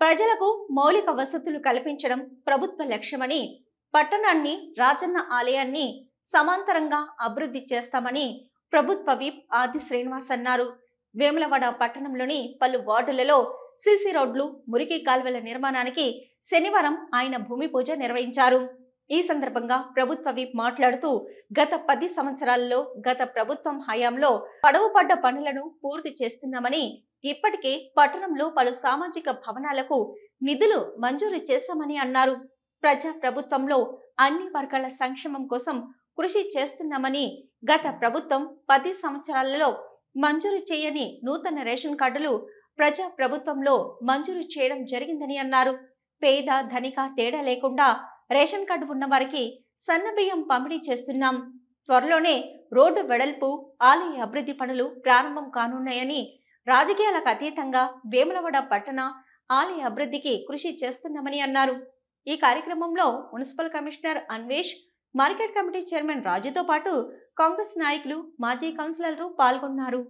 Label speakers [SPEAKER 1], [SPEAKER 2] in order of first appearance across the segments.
[SPEAKER 1] ప్రజలకు మౌలిక వసతులు కల్పించడం ప్రభుత్వ లక్ష్యమని పట్టణాన్ని రాజన్న ఆలయాన్ని సమాంతరంగా అభివృద్ధి చేస్తామని ప్రభుత్వ విప్ ఆది శ్రీనివాస్ అన్నారు. వేములవాడ పట్టణంలోని పలు వార్డులలో సీసీ రోడ్లు మురికి కాల్వల నిర్మాణానికి శనివారం ఆయన భూమి పూజ నిర్వహించారు. ఈ సందర్భంగా ప్రభుత్వ విప్ మాట్లాడుతూ గత పది సంవత్సరాలలో గత ప్రభుత్వం హయాంలో పడవపడ్డ పనులను పూర్తి చేస్తున్నామని ఇప్పటికే పట్టణంలో పలు సామాజిక భవనాలకు నిధులు మంజూరు చేశామని అన్నారు. ప్రజా ప్రభుత్వంలో అన్ని వర్గాల సంక్షేమం కోసం కృషి చేస్తున్నామని గత ప్రభుత్వం పది సంవత్సరాలలో మంజూరు చేయని నూతన రేషన్ కార్డులు ప్రజా ప్రభుత్వంలో మంజూరు చేయడం జరిగిందని అన్నారు. పేద ధనిక తేడా లేకుండా రేషన్ కార్డు ఉన్న వారికి సన్నబియ్యం పంపిణీ చేస్తున్నాం. త్వరలోనే రోడ్డు వెడల్పు ఆలయ అభివృద్ధి పనులు ప్రారంభం కానున్నాయని రాజకీయాలకు అతీతంగా వేములవాడ పట్టణ ఆలయ అభివృద్ధికి కృషి చేస్తున్నామని అన్నారు. ఈ కార్యక్రమంలో municipal commissioner Anvesh market committee chairman రాజుతో పాటు కాంగ్రెస్ నాయకులు మాజీ కౌన్సిలర్లు పాల్గొన్నారు.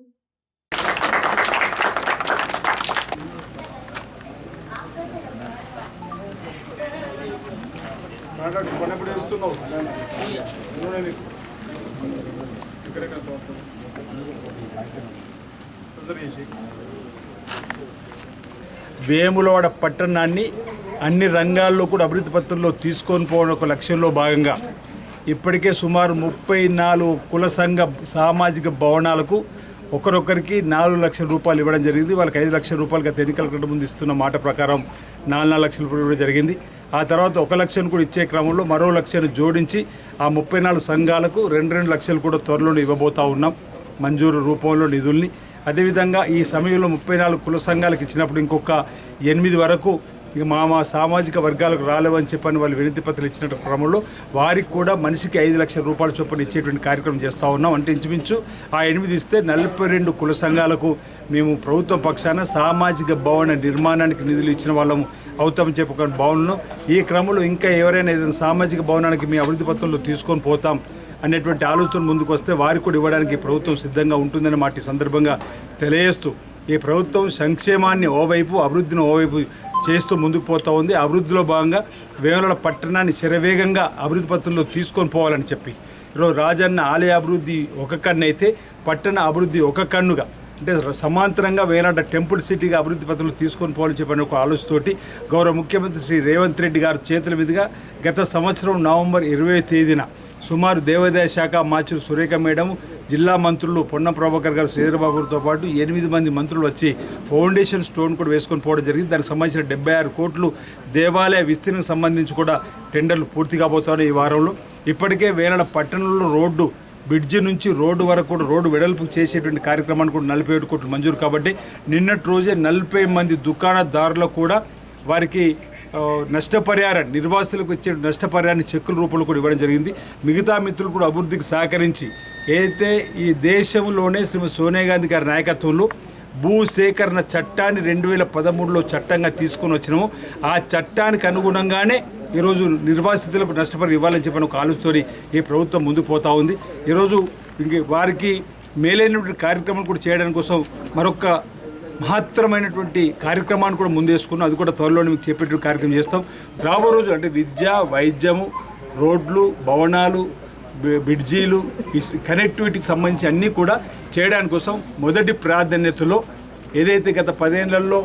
[SPEAKER 2] కాంట్రాక్ట్ పని ఎప్పుడు ఎక్కడెక్కడ వేములవాడ పట్టణాన్ని అన్ని రంగాల్లో కూడా అభివృద్ధి పత్రంలో తీసుకొని పోవడం ఒక లక్ష్యంలో భాగంగా ఇప్పటికే సుమారు ముప్పై నాలుగు కుల సంఘ సామాజిక భవనాలకు ఒకరొకరికి నాలుగు లక్షల రూపాయలు ఇవ్వడం జరిగింది. వాళ్ళకి ఐదు లక్షల రూపాయలు గత ఎన్నికల ముందు ఇస్తున్న మాట ప్రకారం నాలుగు నాలుగు లక్షల రూపాయలు ఇవ్వడం జరిగింది. ఆ తర్వాత ఒక లక్షను కూడా ఇచ్చే క్రమంలో మరో లక్షను జోడించి ఆ ముప్పై నాలుగు సంఘాలకు రెండు రెండు లక్షలు కూడా త్వరలోనే ఇవ్వబోతా ఉన్నాం. మంజూరు రూపంలో నిధుల్ని. అదేవిధంగా ఈ సమయంలో ముప్పై నాలుగు కుల సంఘాలకు ఇచ్చినప్పుడు ఇంకొక ఎనిమిది వరకు ఇక మా మా సామాజిక వర్గాలకు రాలేవని చెప్పని వాళ్ళు వినతి పత్రాలు ఇచ్చిన క్రమంలో వారికి కూడా మనిషికి ఐదు లక్షల రూపాయల చొప్పున ఇచ్చేటువంటి కార్యక్రమం చేస్తూ ఉన్నాం. అంటే ఇంచుమించు ఆ ఎనిమిది ఇస్తే నలభై రెండు కుల సంఘాలకు మేము ప్రభుత్వ పక్షాన సామాజిక భవన నిర్మాణానికి నిధులు ఇచ్చిన వాళ్ళము అవుతామని చెప్పుకొని ఒక ఈ క్రమంలో ఇంకా ఎవరైనా ఏదైనా సామాజిక భవనానికి మీ అభివృద్ధి పత్రంలో తీసుకొని పోతాం అనేటువంటి ఆలోచన ముందుకు వస్తే వారికి కూడా ఇవ్వడానికి ప్రభుత్వం సిద్ధంగా ఉంటుందని మాట సందర్భంగా తెలియజేస్తూ ఈ ప్రభుత్వం సంక్షేమాన్ని ఓవైపు అభివృద్ధిని ఓవైపు చేస్తూ ముందుకు పోతా ఉంది. అభివృద్ధిలో భాగంగా వేమల పట్టణాన్ని శరవేగంగా అభివృద్ధి పత్రంలో తీసుకొని పోవాలని చెప్పి. ఈరోజు రాజన్న ఆలయ అభివృద్ధి ఒక కన్ను అయితే పట్టణ అభివృద్ధి ఒక కన్నుగా అంటే సమాంతరంగా వేలాడ టెంపుల్ సిటీగా అభివృద్ధి పత్రంలో తీసుకొని పోవాలని చెప్పిన ఒక ఆలోచనతోటి గౌరవ ముఖ్యమంత్రి శ్రీ రేవంత్ రెడ్డి గారు చేతుల మీదుగా గత సంవత్సరం నవంబర్ ఇరవై తేదీన సుమారు దేవాదాయ శాఖ మాచూరు సురేఖ మేడం జిల్లా మంత్రులు పొన్న ప్రభాకర్ గారు శ్రీధరబాబుతో పాటు ఎనిమిది మంది మంత్రులు వచ్చి ఫౌండేషన్ స్టోన్ కూడా వేసుకొని పోవడం జరిగింది. దానికి సంబంధించిన డెబ్బై ఆరు కోట్లు దేవాలయ విస్తీర్ణకు సంబంధించి కూడా టెండర్లు పూర్తి కాబోతున్నాయి ఈ వారంలో. ఇప్పటికే వేల పట్టణంలో రోడ్డు బ్రిడ్జి నుంచి రోడ్డు వరకు కూడా రోడ్డు వెడల్పు చేసేటువంటి కార్యక్రమానికి కూడా నలభై ఏడు కోట్లు మంజూరు కాబట్టి నిన్నటి రోజే నలభై మంది దుకాణదారులకు కూడా వారికి నష్టపరిహారం నిర్వాసులకు వచ్చే నష్టపరిహారాన్ని చెక్కుల రూపంలో కూడా ఇవ్వడం జరిగింది. మిగతా మిత్రులు కూడా అభివృద్ధికి సహకరించి ఏదైతే ఈ దేశంలోనే శ్రీమతి సోనియా గాంధీ గారి నాయకత్వంలో భూ సేకరణ చట్టాన్ని రెండు వేల పదమూడులో చట్టంగా తీసుకొని వచ్చినాము. ఆ చట్టానికి అనుగుణంగానే ఈరోజు నిర్వాసితులకు నష్టపరి ఇవ్వాలని చెప్పిన ఒక ఆలోచనతో ఈ ప్రభుత్వం ముందుకు పోతా ఉంది. ఈరోజు ఇంక వారికి మేలైనటువంటి కార్యక్రమం కూడా చేయడానికి కోసం మరొక మహత్తరమైనటువంటి కార్యక్రమాన్ని కూడా ముందేసుకున్నాం. అది కూడా త్వరలోనే మీకు చెప్పేటువంటి కార్యక్రమం చేస్తాం. రాబో రోజు అంటే విద్య వైద్యము రోడ్లు భవనాలు బ్రిడ్జీలు కనెక్టివిటీకి సంబంధించి అన్నీ కూడా చేయడానికి కోసం మొదటి ప్రాధాన్యతలో ఏదైతే గత పదేళ్ళలో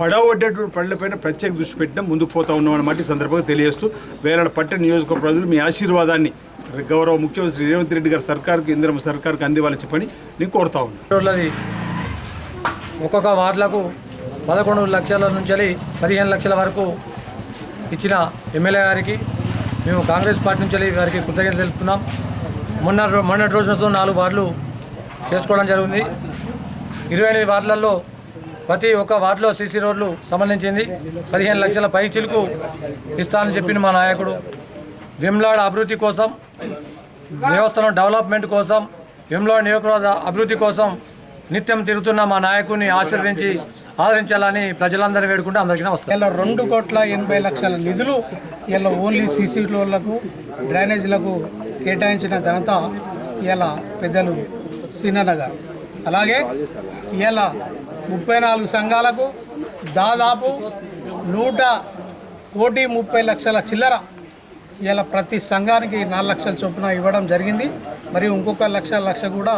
[SPEAKER 2] పడవడ్డటువంటి పనులపైన ప్రత్యేక దృష్టి పెట్టడం ముందుకు పోతా ఉన్నాం అన్నమాట ఈ సందర్భంగా తెలియజేస్తూ వేరే పట్టణ నియోజకవర్గ ప్రజలు మీ ఆశీర్వాదాన్ని గౌరవ ముఖ్యమంత్రి రేవంత్ రెడ్డి గారి సర్కార్కి ఇందిరమ్మ సర్కార్కి అందివ్వాలని చెప్పని నేను కోరుతా ఉన్నాను
[SPEAKER 3] ఒక్కొక్క వార్డులకు పదకొండు లక్షల నుంచి పదిహేను లక్షల వరకు ఇచ్చిన ఎమ్మెల్యే గారికి మేము కాంగ్రెస్ పార్టీ నుంచి వారికి కృతజ్ఞత తెలుపుతున్నాం. మొన్న మొన్నటి రోజులతో నాలుగు వార్డులు చేసుకోవడం జరిగింది ఇరవై ఎనిమిది వార్డులలో ప్రతి ఒక్క వార్డులో సీసీ రోడ్లు సంబంధించింది. పదిహేను లక్షల పై చిలుకు ఇస్తానని చెప్పిన మా నాయకుడు. వెమ్లాడ అభివృద్ధి కోసం దేవస్థానం డెవలప్మెంట్ కోసం వెమ్లాడ నియోజకవర్గ అభివృద్ధి కోసం నిత్యం తిరుగుతున్న మా నాయకుడిని ఆశీర్వదించి ఆదరించాలని ప్రజలందరూ వేడుకుంటే అందరికీ నమస్కారం.
[SPEAKER 4] ఇలా రెండు కోట్ల ఎనభై లక్షల నిధులు ఇలా ఓన్లీ సీసీ రోడ్లకు డ్రైనేజీలకు కేటాయించిన ఘనత ఇలా పెద్దలు సీనన్న గారు అలాగే ఇలా ముప్పై నాలుగు సంఘాలకు దాదాపు నూట కోటి ముప్పై లక్షల చిల్లర ఇలా ప్రతి సంఘానికి నాలుగు లక్షల చొప్పున ఇవ్వడం జరిగింది. మరియు ఇంకొక లక్ష లక్ష కూడా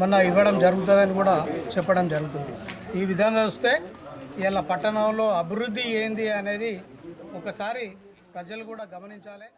[SPEAKER 4] మొన్న ఇవ్వడం జరుగుతుందని కూడా చెప్పడం జరుగుతుంది. ఈ విధంగా వస్తే ఇలా పట్టణంలో అభివృద్ధి ఏంది అనేది ఒకసారి ప్రజలు కూడా గమనించాలి.